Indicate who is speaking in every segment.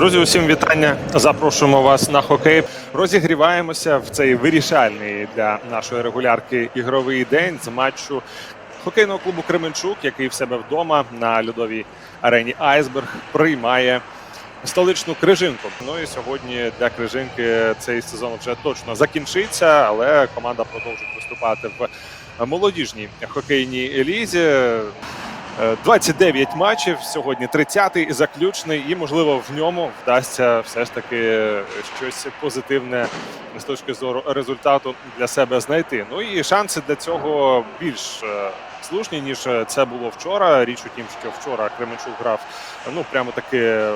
Speaker 1: Друзі, усім вітання. Запрошуємо вас на хокей. Розігріваємося в цей вирішальний для нашої регулярки ігровий день з матчу хокейного клубу Кременчук, який в себе вдома на льодовій арені Айсберг приймає столичну крижинку. Ну і сьогодні для крижинки цей сезон вже точно закінчиться, але команда продовжить виступати в молодіжній хокейній лізі. Е, 29 матчів сьогодні 30-й і заключний, і можливо в ньому вдасться все ж таки щось позитивне з точки зору результату для себе знайти. Ну і шанси для цього більш е, слушні ніж це було вчора. Річ у тім, що вчора Кременчук грав ну прямо таки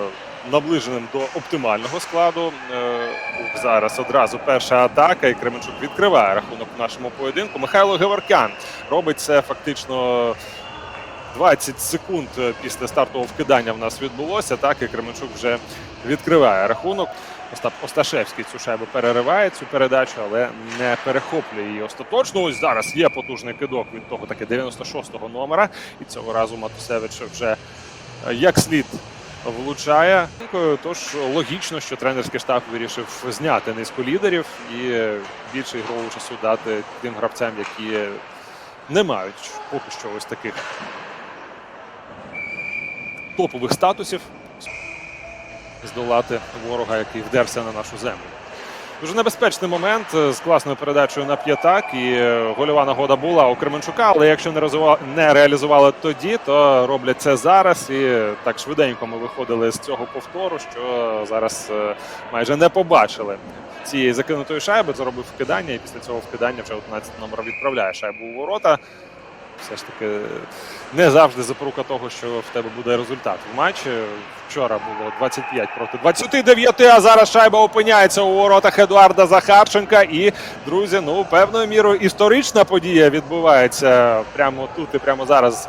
Speaker 1: наближеним до оптимального складу. Е, Зараз одразу перша атака, і Кременчук відкриває рахунок нашому поєдинку. Михайло Геворкян робить це фактично. 20 секунд після стартового вкидання в нас відбулося. Так і Кременчук вже відкриває рахунок. Остап Осташевський цю шайбу перериває цю передачу, але не перехоплює її остаточно. Ось зараз є потужний кидок від того таки 96-го номера. І цього разу Матусевич вже е, як слід влучає. Тож логічно, що тренерський штаб вирішив зняти низку лідерів і більше ігрового часу дати тим гравцям, які не мають поки що ось таких топових статусів здолати ворога, який вдерся на нашу землю. Дуже небезпечний момент е, з класною передачею на п'ятак. І е, гольова нагода була у Кременчука, але якщо не реалізували, не реалізували тоді, то роблять це зараз. І так швиденько ми виходили з цього повтору, що зараз е, майже не побачили цієї закинутої шайби. Заробив вкидання, і після цього вкидання вже 11 номер відправляє шайбу у ворота. Все ж таки не завжди запорука того, що в тебе буде результат в матчі. Вчора було 25 проти 29, а зараз шайба опиняється у воротах Едуарда Захарченка. І, друзі, ну певною мірою історична подія відбувається прямо тут і прямо зараз.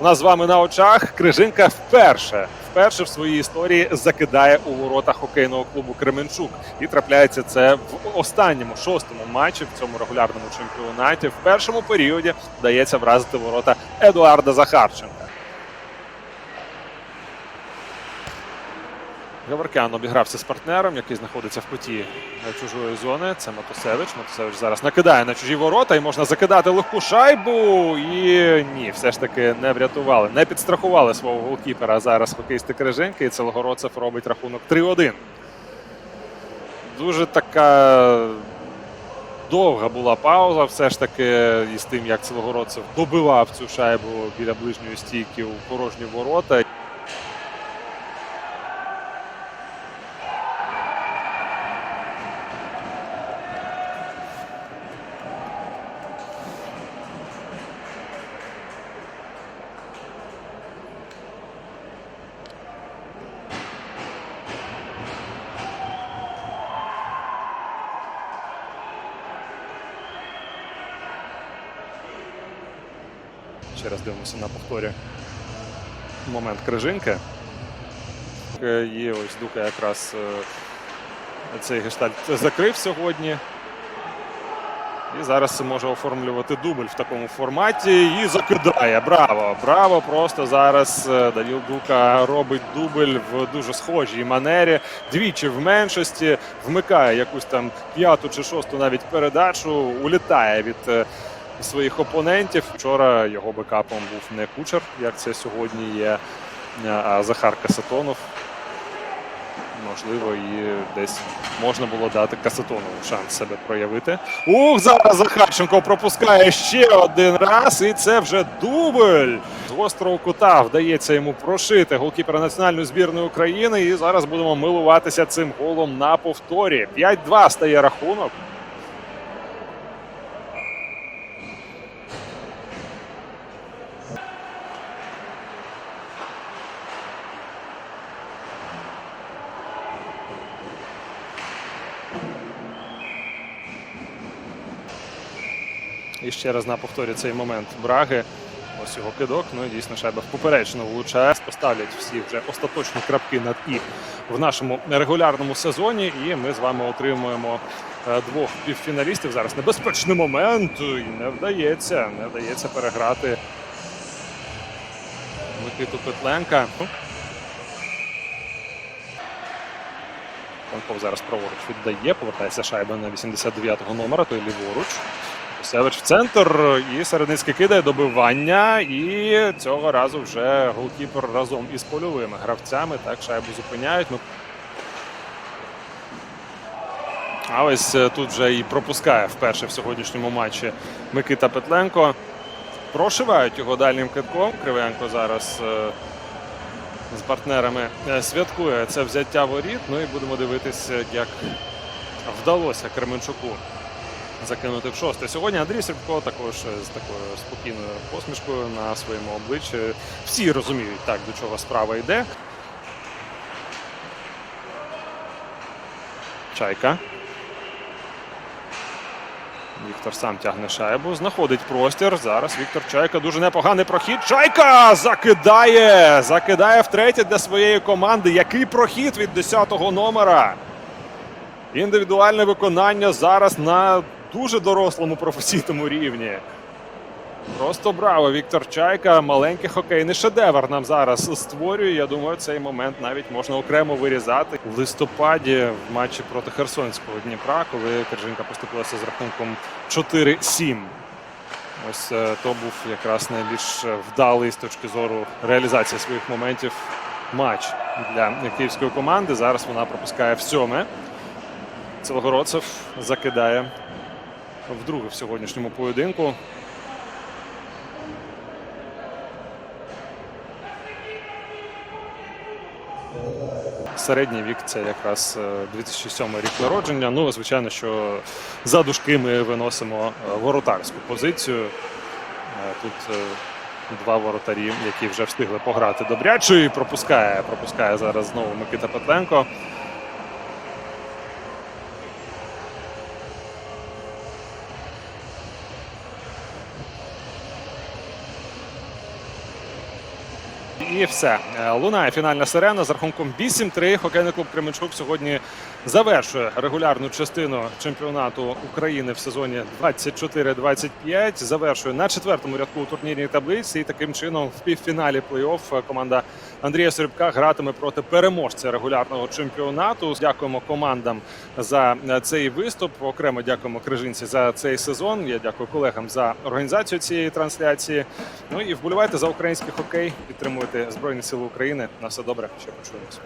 Speaker 1: У нас з вами на очах Крижинка вперше, вперше в своїй історії закидає у ворота хокейного клубу Кременчук. І трапляється це в останньому шостому матчі в цьому регулярному чемпіонаті. В першому періоді вдається вразити ворота Едуарда Захарченка. Геворкян обігрався з партнером, який знаходиться в куті чужої зони. Це Матусевич. Матусевич зараз накидає на чужі ворота і можна закидати легку шайбу. І ні, все ж таки не врятували, не підстрахували свого голкіпера. Зараз хокейсти Крижинки. І Целогородцев робить рахунок 3-1. Дуже така довга була пауза. Все ж таки, із тим, як Целогородцев добивав цю шайбу біля ближньої стійки у порожні ворота. Ще раз дивимося на повторі. Момент крижинки. Е, І ось Дука якраз е, цей гештальт закрив сьогодні. І зараз може оформлювати дубль в такому форматі. І закидає. Браво! Браво! Просто зараз е, Даніл Дука робить дубль в дуже схожій манері. Двічі в меншості, вмикає якусь там п'яту чи шосту навіть передачу, улітає від своїх опонентів. Вчора його бекапом був не кучер, як це сьогодні є, а Захар Касатонов. Можливо, і десь можна було дати Касатонову шанс себе проявити. Ух, зараз Захарченко пропускає ще один раз, і це вже дубль. З гострого кута вдається йому прошити голкіпера національної збірної України. І зараз будемо милуватися цим голом на повторі. 5-2 стає рахунок. І ще раз на повторі цей момент Браги. Ось його кидок. Ну і дійсно шайба в поперечно влучає. Поставлять всі вже остаточні крапки над і в нашому регулярному сезоні. І ми з вами отримуємо е, двох півфіналістів. Зараз небезпечний момент. І не вдається. Не вдається переграти Микиту Петленка. Франков зараз праворуч віддає, повертається шайба на 89-го номера, той ліворуч. Севич в центр і Середницький кидає добивання. І цього разу вже голкіпер разом із польовими гравцями так шайбу зупиняють. Ну, а ось е, тут вже і пропускає вперше в сьогоднішньому матчі Микита Петленко. Прошивають його дальнім китком. Кривенко зараз е, з партнерами е, святкує це взяття воріт. Ну і будемо дивитися, як вдалося Кременчуку закинути в шосте. Сьогодні Андрій Срібко також е, з такою спокійною посмішкою на своєму обличчі. Всі розуміють так, до чого справа йде. Чайка. Віктор сам тягне шайбу, знаходить простір. Зараз Віктор Чайка дуже непоганий прохід. Чайка закидає! Закидає втретє для своєї команди. Який прохід від 10-го номера? Індивідуальне виконання зараз на дуже дорослому професійному рівні. Просто браво! Віктор Чайка. Маленький хокейний шедевр нам зараз створює. Я думаю, цей момент навіть можна окремо вирізати в листопаді в матчі проти Херсонського Дніпра, коли Кержинка поступилася з рахунком 4-7. Ось е, то був якраз найбільш вдалий з точки зору реалізації своїх моментів матч для київської команди. Зараз вона пропускає в сьоме. Целогородцев закидає вдруге в сьогоднішньому поєдинку. Середній вік це якраз е, 2007 рік народження. Ну, звичайно, що за дужки ми виносимо е, воротарську позицію. Е, Тут е, два воротарі, які вже встигли пограти добряче, і пропускає, пропускає зараз знову Микита Петленко. І все. Е, Лунає фінальна сирена з рахунком 8-3. Хокейний клуб Кременчук сьогодні завершує регулярну частину чемпіонату України в сезоні 24-25. Завершує на четвертому рядку у турнірній таблиці. І таким чином в півфіналі плей-офф команда Андрія Сорібка гратиме проти переможця регулярного чемпіонату. Дякуємо командам за цей виступ. Окремо дякуємо Крижинці за цей сезон. Я дякую колегам за організацію цієї трансляції. Ну і вболівайте за український хокей. Підтримуйте Збройні Сили України. На все добре. Ще почуємося.